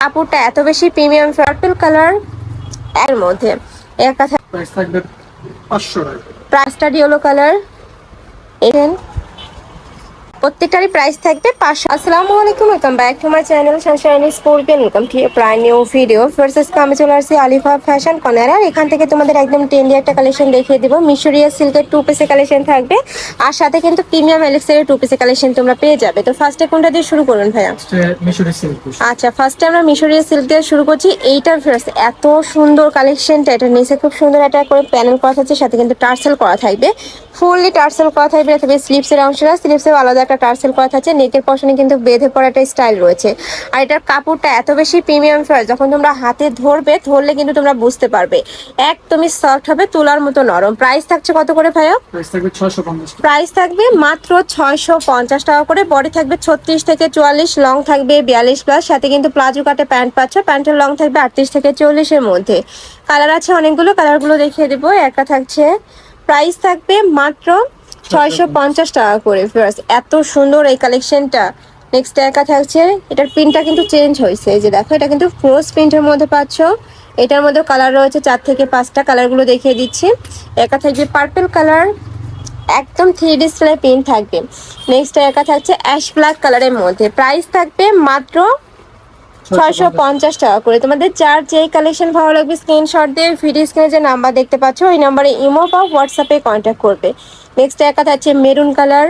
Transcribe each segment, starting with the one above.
কাপড়টা এত বেশি প্রিমিয়াম পার্পল কালারের মধ্যে। এর কাছে প্রাইস থাকবে পাঁচশো টাকা। প্রাইসটা ইয়েলো কালার এখান প্রত্যেকটারই প্রাইস থাকবে পাঁচশো। আসসালামু আলাইকুম welcome back to my channel sunshine Sportian welcome to প্রায় নিউ ভিডিও ফার্সেস আমি চলে আসছি আলিফা ফ্যাশন কর্নার আর এখান থেকে তোমাদের একদম ট্রেন্ডি একটা কালেকশন দেখিয়ে দিব। মিশরিয়া সিল্কের টু পিসের কালেকশন থাকবে। আর সাথে কিন্তু প্রিমিয়াম এলেক্সের টু পিসের কালেকশন তোমরা পেয়ে যাবে। তো ফার্স্টে কোনটা দিয়ে শুরু করবেন ভাইয়া? আচ্ছা ফার্স্টে আমরা মিশরীয় সিল্ক দিয়ে শুরু করছি। এইটার ফার্স্ট এত সুন্দর কালেকশনটা এটা নিচে খুব সুন্দর একটা করে প্যানেল করা থাকছে সাথে কিন্তু টার্সেল করা থাকবে। ফুললি টার্সেল করা থাকবে এটা থাকবে স্লিপসের অংশটা। স্লিপসের আলাদা একটা টার্সেল করা থাকছে। নেকের পশনে কিন্তু বেঁধে পড়া একটা স্টাইল রয়েছে। আর এটার কাপড়টা এত বেশি প্রিমিয়াম ফেয়ার যখন তোমরা হাতে ধরবে ধরলে কিন্তু তোমরা বুঝতে পারবে। একদমই সফট হবে তোলার মতো নরম। প্রাইস থাকছে কত করে ভাইয়া? থাকবে প্রাইস থাকবে মাত্র ছয়শো পঞ্চাশ টাকা করে। বডি থাকবে ছত্রিশ থেকে চুয়াল্লিশ লং থাকবে বিয়াল্লিশ প্লাস সাথে কিন্তু প্লাজো কাটে প্যান্ট পাচ্ছ। প্যান্টের লং থাকবে আটত্রিশ থেকে চল্লিশের মধ্যে। কালার আছে অনেকগুলো কালারগুলো দেখিয়ে দেবো। একটা থাকছে প্রাইস থাকবে মাত্র ছয়শো পঞ্চাশ টাকা করে ফিরাস এত সুন্দর এই কালেকশনটা নেক্সট একা থাকছে এটার প্রিন্টটা কিন্তু চেঞ্জ হয়েছে। যে দেখো, এটা কিন্তু ক্রোস প্রিন্টের মধ্যে পাচ্ছ। এটার মধ্যে কালার রয়েছে চার থেকে পাঁচটা। কালারগুলো দেখিয়ে দিচ্ছি। একা থাকবে পার্পল কালার একদম থ্রি ডিসপ্লে প্রিন্ট থাকবে। নেক্সট একা থাকছে অ্যাশ ব্ল্যাক কালারের মধ্যে। প্রাইস থাকবে মাত্র ছয়শো পঞ্চাশ টাকা করে। তোমাদের যার যেই কালেকশন ভালো লাগবে স্ক্রিনশট দিয়ে ভিডিও স্ক্রিনে যে নাম্বার দেখতে পাচ্ছ, ওই নাম্বারে ইমো বা হোয়াটসঅ্যাপে কন্ট্যাক্ট করবে। নেক্সট একা থাকছে মেরুন কালার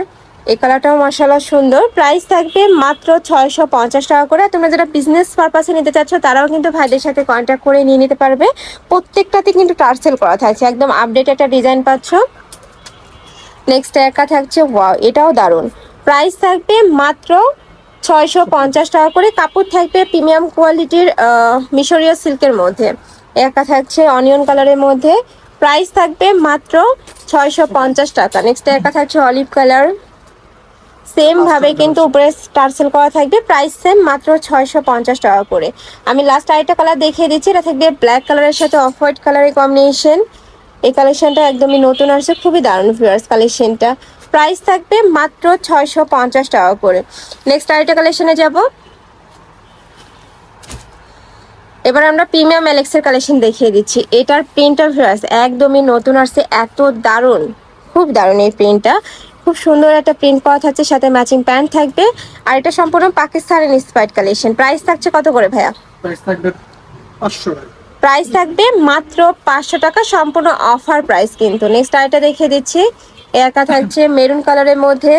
এই কালারটাও মশালা সুন্দর। প্রাইস থাকবে মাত্র ছয়শো পঞ্চাশ টাকা করে। তোমরা যারা বিজনেস পারপাসে নিতে চাচ্ছ, তারাও কিন্তু ভাইদের সাথে কন্ট্যাক্ট করে নিয়ে নিতে পারবে। প্রত্যেকটাতে কিন্তু টার্সেল করা থাকছে। একদম আপডেট একটা ডিজাইন পাচ্ছ। নেক্সট একা থাকছে ওয়াও এটাও দারুণ। প্রাইস থাকবে মাত্র ছয়শো পঞ্চাশ টাকা করে। কাপড় থাকবে প্রিমিয়াম কোয়ালিটির মিশরীয় সিল্কের মধ্যে। একা থাকছে অনিয়ন কালারের মধ্যে। প্রাইস থাকবে মাত্র ছয়শো পঞ্চাশ টাকা। নেক্সট একা থাকছে অলিভ কালার। সেম ভাবে কিন্তু উপরে টার্সেল করা থাকবে। প্রাইস সেম মাত্র ছয়শো পঞ্চাশ টাকা করে। আমি লাস্ট আরেকটা কালার দেখিয়ে দিচ্ছি। এটা থাকবে ব্ল্যাক কালারের সাথে অফ হোয়াইট কালারের কম্বিনেশন এই কালেকশনটা একদমই নতুন আসছে, খুবই দারুণ ভিউয়ার্স কালেকশনটা প্রাইস থাকবে মাত্র ছয়শো পঞ্চাশ টাকা করে। নেক্সট আরেকটা কালেকশনে যাব। এবার আমরা প্রিমিয়াম অ্যালেক্সের কালেকশন দেখিয়ে দিচ্ছি। এটার প্রিন্টটা ভিউয়ার্স একদমই নতুন আসছে, এত দারুণ। খুব দারুণ এই প্রিন্টটা খুব সুন্দর একটা প্রিন্ট করা থাকছে, সাথে ম্যাচিং প্যান্ট থাকবে। আর এটা সম্পূর্ণ পাকিস্তানের ইন্সপায়ার্ড কালেকশন প্রাইস থাকছে কত করে ভাইয়া? প্রাইস থাকবে পাঁচশো টাকা। প্রাইস থাকবে মাত্র পাঁচশো টাকা, সম্পূর্ণ অফার প্রাইস কিন্তু। নেক্সট আইটা দেখিয়ে দিচ্ছি। একা থাকছে মেরুন কালারের মধ্যে।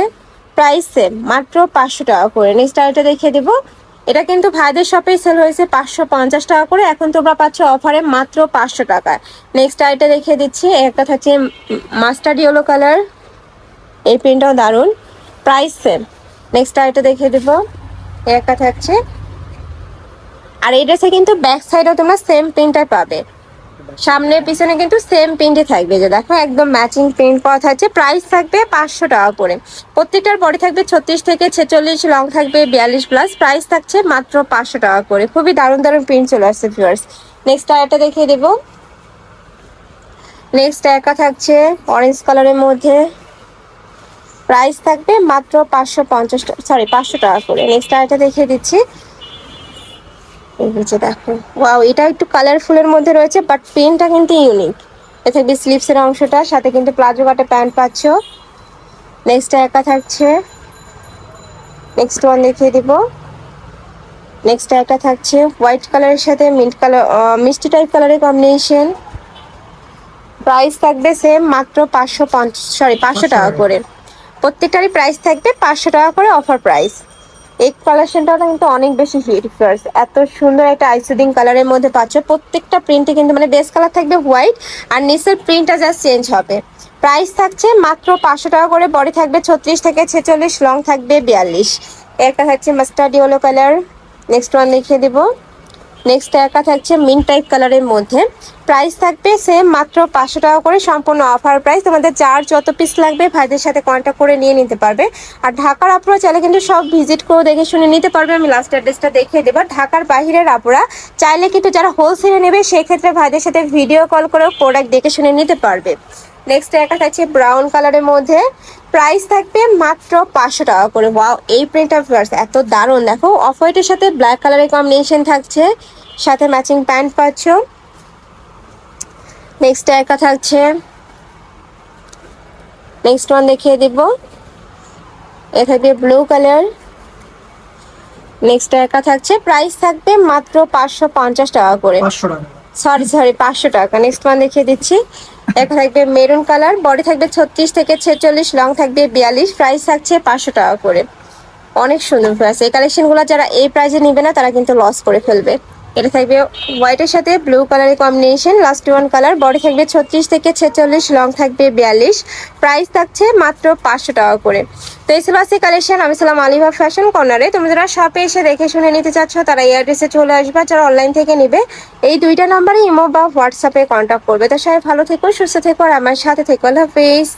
প্রাইস সেম মাত্র পাঁচশো টাকা করে। নেক্সট আইটা দেখিয়ে দেবো। এটা কিন্তু ভাইদের শপে সেল হয়েছে পাঁচশো পঞ্চাশ টাকা করে। এখন তোমরা পাচ্ছ অফারে মাত্র পাঁচশো টাকা। নেক্সট আইটা দেখিয়ে দিচ্ছি। একটা থাকছে মাস্টার্ড ইয়েলো কালার এই প্রিন্টটাও দারুণ। প্রাইস সেম নেক্সট আইটা দেখিয়ে দেবো। একটা থাকছে আর এই ড্রেসে কিন্তু ব্যাক সাইডেও তোমরা সেম প্রিন্টার পাবে। সামনে পিছনে কিন্তু সেম প্রিন্টে থাকবে যে দেখো, একদম ম্যাচিং প্রিন্ট করা থাকছে প্রাইস থাকবে পাঁচশো টাকা করে। প্রত্যেকটার বডি থাকবে ছত্রিশ থেকে ছেচল্লিশ লং থাকবে বিয়াল্লিশ প্লাস প্রাইস থাকছে মাত্র পাঁচশো টাকা করে। খুবই দারুণ দারুণ প্রিন্ট চলে আসছে ভিউয়ার্স নেক্সট আরেকটা দেখিয়ে দেবো। নেক্সট একা থাকছে অরেঞ্জ কালারের মধ্যে। প্রাইস থাকবে মাত্র পাঁচশো পঞ্চাশ সরি পাঁচশো টাকা করে। নেক্সট আরেকটা দেখিয়ে দিচ্ছি। এই নিচে দেখো। ওয়াও এটা একটু কালারফুলের মধ্যে রয়েছে বাট প্রিন্টটা কিন্তু ইউনিক এ থাকবে স্লিভসের অংশটা সাথে কিন্তু প্লাজো কাটে প্যান্ট পাচ্ছ। নেক্সট একা থাকছে। নেক্সট ওয়ান দেখিয়ে দিব। নেক্সট একটা থাকছে। হোয়াইট কালারের সাথে মিন্ট কালার মিষ্টি টাইপ কালারের কম্বিনেশন প্রাইস থাকবে সেম মাত্র পাঁচশো পঞ্চাশ সরি পাঁচশো টাকা করে। প্রত্যেকটারই প্রাইস থাকবে পাঁচশো টাকা করে অফার প্রাইস এই কালেকশনটাও কিন্তু অনেক বেশি হিট ফার্স এত সুন্দর একটা আইসুদিং কালারের মধ্যে পাচ্ছ। প্রত্যেকটা প্রিন্টে কিন্তু মানে বেস কালার থাকবে হোয়াইট আর নিচের প্রিন্টটা জাস্ট চেঞ্জ হবে। প্রাইস থাকছে মাত্র পাঁচশো টাকা করে বডি থাকবে ছত্রিশ থেকে ছেচল্লিশ লং থাকবে বিয়াল্লিশ। একটা থাকছে mustard yellow colour next one দেখিয়ে দেবো। নেক্সট একা থাকছে মিন টাইপ কালারের মধ্যে। প্রাইস থাকবে সেম মাত্র পাঁচশো টাকা করে সম্পূর্ণ অফার প্রাইস তোমাদের যার যত পিস লাগবে, ভাইদের সাথে কন্ট্যাক্ট করে নিয়ে নিতে পারবে। আর ঢাকার আপুরা চাইলে কিন্তু সব ভিজিট করে দেখে শুনে নিতে পারবে। আমি লাস্ট অ্যাড্রেসটা দেখিয়ে দেবো। ঢাকার বাইরের আপুরা চাইলে কিন্তু যারা হোলসেলে নেবে সেই ক্ষেত্রে ভাইদের সাথে ভিডিও কল করে প্রোডাক্ট দেখে শুনে নিতে পারবে। নেক্সট একটা থাকছে ব্রাউন কালারের মধ্যে। প্রাইস থাকবে মাত্র পাঁচশো টাকা করে। ওয়াও এই প্রিন্টটা এত দারুণ। দেখো অফ হোয়াইটের সাথে ব্ল্যাক কালারের কম্বিনেশন থাকছে। সাথে ম্যাচিং প্যান্ট পাচ্ছ। নেক্সট একটা থাকছে। নেক্সট ওয়ান দেখিয়ে দিব। এ থাকবে ব্লু কালার নেক্সট একটা থাকছে। প্রাইস থাকবে মাত্র পাঁচশো পঞ্চাশ টাকা করে। সরি সরি পাঁচশো টাকা। নেক্সট ওয়ান দেখিয়ে দিচ্ছি। একটা থাকবে মেরুন কালার বডি থাকবে ছত্রিশ থেকে ছেচল্লিশ লং থাকবে বিয়াল্লিশ প্রাইস থাকছে পাঁচশো টাকা করে। অনেক সুন্দর প্রাইস এই কালেকশনগুলো যারা এই প্রাইসে নিবে না, তারা কিন্তু লস করে ফেলবে। এটা থাকবে হোয়াইটের সাথে ব্লু কালারের combination last one colour body থাকবে ছত্রিশ থেকে ছেচল্লিশ লং থাকবে বিয়াল্লিশ প্রাইস থাকছে মাত্র পাঁচশো টাকা করে। তো এই কালেকশন আমি ছিলাম আলিভা ফ্যাশন কর্নারে তুমি যারা শপে এসে দেখে শুনে নিতে চাচ্ছ, তারা এই অ্যাড্রেসে চলে আসবে। যারা অনলাইন থেকে নিবে, এই দুইটা নাম্বারে ইমো বা হোয়াটসঅ্যাপে কন্ট্যাক্ট করবে। তো সবাই ভালো থেকো, সুস্থ থেকো, আর আমার সাথে থেকো। আল্লাহ হাফিজ।